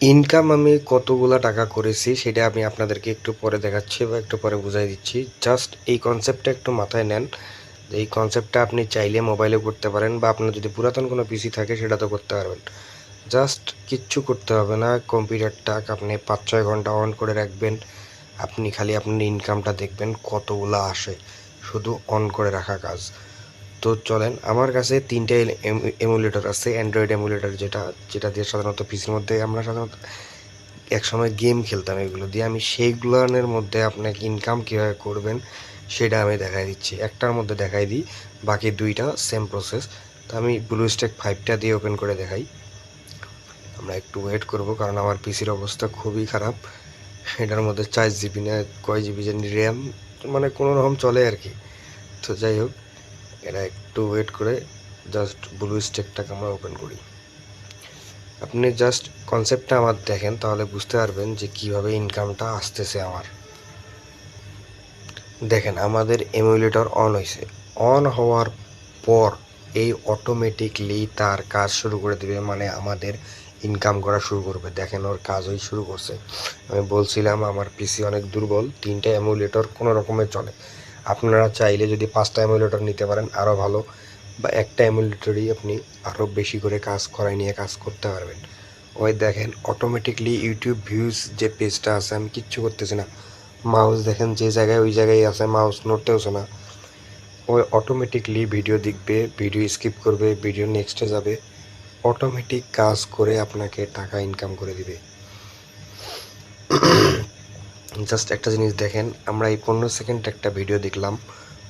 Income আমি কতগুলা টাকা করেছি, সেটা আমি আপনাদেরকে একটু পরে দেখাচ্ছি বা একটু পরে বুঝাই দিচ্ছি। জাস্ট এই কনসেপ্টটা একটু মাথায় নেন। এই কনসেপ্টটা আপনি চাইলে মোবাইলে করতে পারেন বা আপনার যদি পুরাতন কোনো পিসি থাকে, সেটা তো করতে পারবেন। জাস্ট কিচ্ছু করতে হবে না। কম্পিউটারটা আপনি পাঁচ ছয় ঘণ্টা অন করে রাখবেন। আপনি খালি আপনার ইনকামটা দেখবেন কতগুলো আসে। শুধু অন করে রাখা কাজ। তো চলেন, আমার কাছে তিনটে এমুলেটর আছে অ্যান্ড্রয়েড এমুলেটর যেটা যেটা দিয়ে সাধারণত পিসির মধ্যে আমরা সাধারণত একসময় গেম খেলতাম এগুলো দিয়ে। আমি সেইগুলোর মধ্যে আপনাকে ইনকাম কীভাবে করবেন সেটা আমি দেখাই দিচ্ছি। একটার মধ্যে দেখাই দিই, বাকি দুইটা সেম প্রসেস তো আমি ব্লু স্টেক ফাইভটা দিয়ে ওপেন করে দেখাই। আমরা একটু ওয়েট করব, কারণ আমার পিসির অবস্থা খুবই খারাপ। এটার মধ্যে চার জিবি না, কয় জিবি জানি র্যাম মানে কোনো রকম চলে আর কি। তো যাই হোক এটা একটু ওয়েট করে জাস্ট ব্লু স্টেকটাকে আমরা ওপেন করি। আপনি জাস্ট কনসেপ্টটা আমার দেখেন, তাহলে বুঝতে পারবেন যে কীভাবে ইনকামটা আসতেছে আমার। দেখেন, আমাদের এমুলেটর অন হয়েছে। অন হওয়ার পর এই অটোমেটিকলি তার কাজ শুরু করে দেবে মানে আমাদের ইনকাম করা শুরু করবে। দেখেন, ওর কাজই শুরু করছে। আমি বলছিলাম, আমার পিসি অনেক দুর্বল, তিনটা এমুলেটর কোনো রকমে চলে। আপনারা চাইলে যদি পাঁচটা এমুলেটর নিতে পারেন আরও ভালো। বা একটা এমুলেটরই আপনি আরও বেশি করে কাজ করাই নিয়ে কাজ করতে পারবেন। ওই দেখেন অটোমেটিকলি ইউটিউব ভিউজ যে পেজটা আছে, আমি কিচ্ছু করতেছি না। মাউস দেখেন, যে জায়গায় ওই জায়গায় আছে মাউস নড়তেওছে না। ওই অটোমেটিকলি ভিডিও দেখবে ভিডিও স্কিপ করবে ভিডিও নেক্সটে যাবে। অটোমেটিক কাজ করে আপনাকে টাকা ইনকাম করে দিবে। জাস্ট একটা জিনিস দেখেন, আমরা এই পনেরো সেকেন্ড একটা ভিডিও দেখলাম।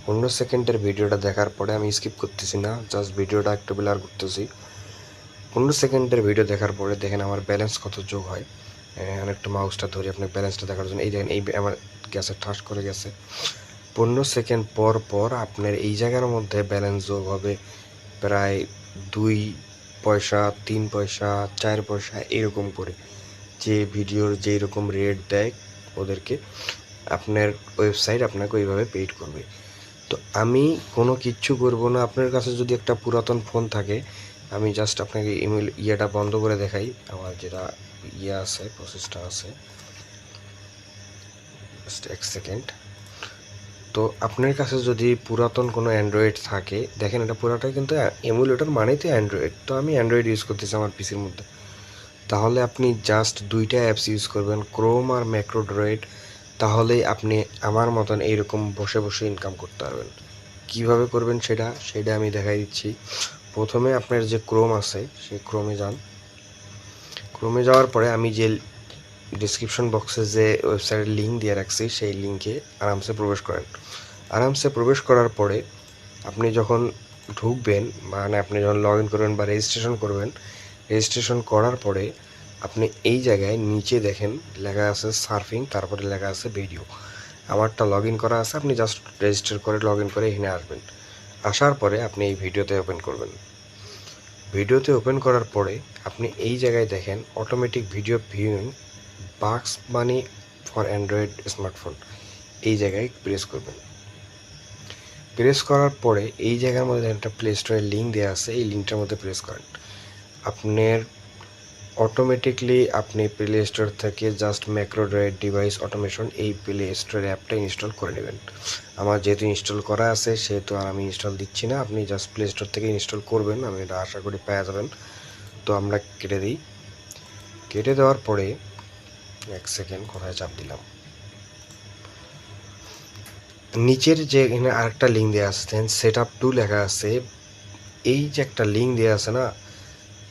পনেরো সেকেন্ডের ভিডিওটা দেখার পরে আমি স্কিপ করতেছি না জাস্ট ভিডিওটা একটু ব্লার করতেছি। পনেরো সেকেন্ডের ভিডিও দেখার পরে দেখেন আমার ব্যালেন্স কত যোগ হয়। একটু মাউসটা ধরি আপনার ব্যালেন্সটা দেখার জন্য। এই দেখেন, এই আমার গ্যাসে ঠাস করে গেছে। পনেরো সেকেন্ড পর পর আপনার এই জায়গার মধ্যে ব্যালেন্স যোগ হবে প্রায় দুই পয়সা, তিন পয়সা, চার পয়সা, এরকম করে। যে ভিডিওর যেই রকম রেট দেয় ওদেরকে আপনার ওয়েবসাইট আপনাকে ওইভাবে পেইড করবে। তো আমি কোনো কিচ্ছু করব না। আপনার কাছে যদি একটা পুরাতন ফোন থাকে, আমি জাস্ট আপনাকে ইমেল ইয়েটা বন্ধ করে দেখাই। আমার যেটা ইয়ে আছে প্রসেসটা আছে। এক সেকেন্ড তো আপনার কাছে যদি পুরাতন কোনো অ্যান্ড্রয়েড থাকে, দেখেন এটা পুরাটাই কিন্তু এমুলেটর মানেই তো অ্যান্ড্রয়েড তো আমি অ্যান্ড্রয়েড ইউজ করতেছি আমার পিসির মধ্যে। তাহলে আপনি জাস্ট দুইটা অ্যাপস ইউজ করবেন ক্রোম আর ম্যাক্রোড্রয়েড তাহলেই আপনি আমার মতন এইরকম বসে বসে ইনকাম করতে পারবেন। কীভাবে করবেন সেটা সেটা আমি দেখাই দিচ্ছি। প্রথমে আপনার যে ক্রোম আছে, সেই ক্রোমে যান। ক্রোমে যাওয়ার পরে আমি যে ডিসক্রিপশন বক্সে যে ওয়েবসাইটের লিঙ্ক দিয়ে রাখছি, সেই লিঙ্কে আরামসে প্রবেশ করেন। আরামসে প্রবেশ করার পরে আপনি যখন ঢুকবেন মানে আপনি যখন লগ ইন করবেন বা রেজিস্ট্রেশন করবেন রেজিস্ট্রেশন করার পরে আপনি এই জায়গায় নিচে দেখেন, লেখা আছে সার্ফিং তারপরে লেখা আছে ভিডিও আমারটা লগ করা আছে, আপনি জাস্ট রেজিস্টার করে লগ করে এখানে আসবেন। আসার পরে আপনি এই ভিডিওতে ওপেন করবেন। ভিডিওতে ওপেন করার পরে আপনি এই জায়গায় দেখেন অটোমেটিক ভিডিও ভিউইং বাক্স মানি ফর অ্যান্ড্রয়েড স্মার্টফোন এই জায়গায় প্রেস করবেন। প্রেস করার পরে এই জায়গার মধ্যে একটা প্লে স্টোরের লিঙ্ক দেওয়া আছে, এই লিঙ্কটার মধ্যে প্রেস করেন। আপনার অটোমেটিকলি আপনি প্লে স্টোর থেকে জাস্ট ম্যাক্রোড্রয়েড ডিভাইস অটোমেশন এই প্লে স্টোর অ্যাপটা ইনস্টল করে নেবেন। আমার যেহেতু ইনস্টল করা আছে, সেহেতু আর আমি ইনস্টল দিচ্ছি না। আপনি জাস্ট প্লে স্টোর থেকে ইনস্টল করবেন, আমি এটা আশা করি পেয়ে যাবেন। তো আমরা কেটে দিই। কেটে দেওয়ার পরে এক সেকেন্ড কোথায় চাপ দিলাম? নিচের যে এখানে আরেকটা লিঙ্ক দেওয়া আছে সেট আপ টু লেখা আছে। এই যে একটা লিঙ্ক দেওয়া আছে না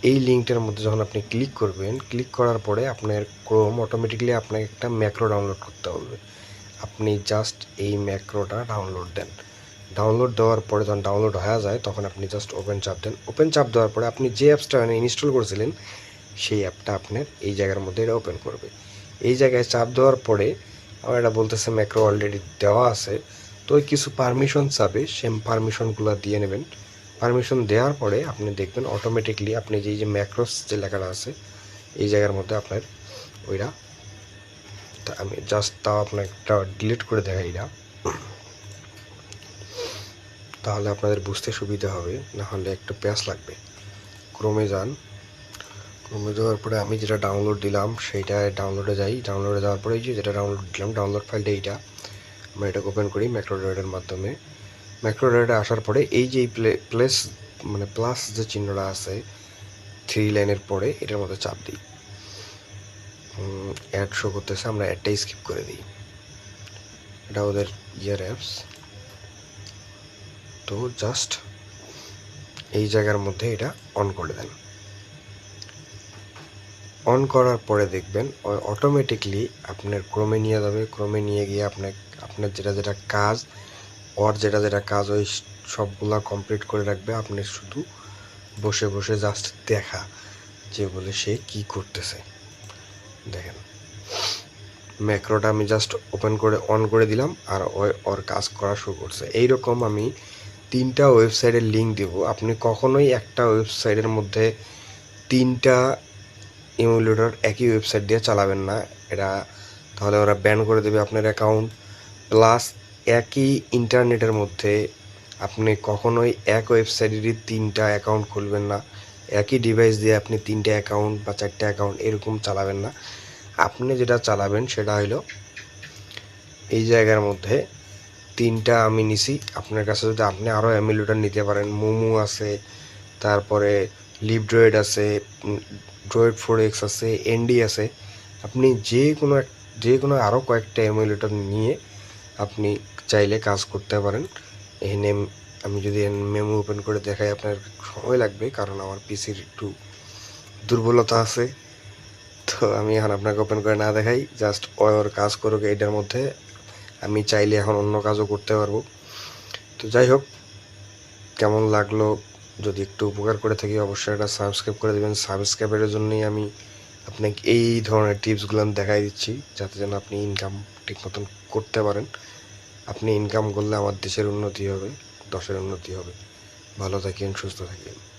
এই লিঙ্কটার মধ্যে যখন আপনি ক্লিক করবেন, ক্লিক করার পরে আপনার ক্রোম অটোমেটিকলি আপনাকে একটা ম্যাক্রো ডাউনলোড করতে হবে। আপনি জাস্ট এই ম্যাক্রোটা ডাউনলোড দেন। ডাউনলোড দেওয়ার পরে যখন ডাউনলোড হয়ে যায়, তখন আপনি জাস্ট ওপেন চাপ দেন। ওপেন চাপ দেওয়ার পরে আপনি যে অ্যাপসটা ইনস্টল করেছিলেন, সেই অ্যাপটা আপনার এই জায়গার মধ্যে এটা ওপেন করবে। এই জায়গায় চাপ দেওয়ার পরে আমার এটা বলতেছে ম্যাক্রো অলরেডি দেওয়া আছে। তো কিছু পারমিশন চাবে সেম পারমিশনগুলো দিয়ে নেবেন। পারমিশন দেওয়ার পরে আপনি দেখবেন অটোমেটিকলি আপনি যে যে ম্যাক্রোস যে লেখাটা আছে, এই জায়গার মধ্যে আপনার ওইটা আমি জাস্ট তাও আপনার একটা ডিলিট করে দেখাই এটা তাহলে আপনাদের বুঝতে সুবিধা হবে, না হলে একটু প্যাস লাগবে। ক্রমে যান। ক্রোমে যাওয়ার পরে আমি যেটা ডাউনলোড দিলাম, সেইটা ডাউনলোডে যাই। ডাউনলোডে যাওয়ার পরে যে যেটা ডাউনলোড দিলাম ডাউনলোড ফাইলটা এইটা। আমরা এটা ওপেন করি ম্যাক্রোডয়েডের মাধ্যমে। ম্যাক্রোডয়েডে আসার পরে এই যে প্লে, প্লেস মানে প্লাস যে চিহ্নটা আছে থ্রি লাইনের পরে এটার মধ্যে চাপ দিই। অ্যাড শো করতেছে, আমরা অ্যাডটাই স্কিপ করে দিই। এটা ওদের ইয়ার অ্যাপস তো জাস্ট এই জায়গার মধ্যে এটা অন করে দেন। অন করার পরে দেখবেন অটোমেটিকলি আপনার ক্রমে নিয়ে যাবে, ক্রমে নিয়ে গিয়ে আপনার আপনার যেটা যেটা কাজ ওর যেটা যেটা কাজ ওই সবগুলা কমপ্লিট করে রাখবে। আপনি শুধু বসে বসে জাস্ট দেখা যে বলে সে কি করতেছে। দেখেন ম্যাক্রোটা আমি জাস্ট ওপেন করে অন করে দিলাম আর ও- ওর কাজ করা শুরু করছে। এইরকম আমি তিনটা ওয়েবসাইটের লিঙ্ক দেব। আপনি কখনোই একটা ওয়েবসাইটের মধ্যে তিনটা ইমুলেটর একই ওয়েবসাইট দিয়ে চালাবেন না। এটা তাহলে ওরা ব্যান করে দেবে আপনার অ্যাকাউন্ট প্লাস একই ইন্টারনেটের মধ্যে আপনি কখনোই এক ওয়েবসাইটেরই তিনটা অ্যাকাউন্ট খুলবেন না। একই ডিভাইস দিয়ে আপনি তিনটে অ্যাকাউন্ট বা চারটে অ্যাকাউন্ট এরকম চালাবেন না। আপনি যেটা চালাবেন সেটা হলো এই জায়গার মধ্যে তিনটা আমি নিছি। আপনার কাছে যদি আপনি আরও অ্যামিলুটার নিতে পারেন, মোমো আছে, তারপরে লিভ ড্রয়েড আছে, ড্রয়েড ফোর এক্স আছে, এনডি আছে, আপনি যে কোনো যে কোনো আরও কয়েকটা এমুলেটর নিয়ে আপনি চাইলে কাজ করতে পারেন। এখানে আমি যদি মেমো ওপেন করে দেখাই, আপনার সময় লাগবে, কারণ আমার পিসির একটু দুর্বলতা আছে। তো আমি এখন আপনাকে ওপেন করে না দেখাই জাস্ট ওর কাজ করুক এইটার মধ্যে। আমি চাইলে এখন অন্য কাজও করতে পারব। তো যাই হোক, কেমন লাগল যদি একটু উপকার করে থাকি, অবশ্যই একটা সাবস্ক্রাইব করে দেবেন। সাবস্ক্রাইবের জন্যই আমি আপনাকে এই ধরনের টিপসগুলো দেখাই দিচ্ছি, যাতে যেন আপনি ইনকাম ঠিক মতন করতে পারেন। আপনি ইনকাম করলে আমার দেশের উন্নতি হবে, দশের উন্নতি হবে। ভালো থাকেন, সুস্থ থাকেন।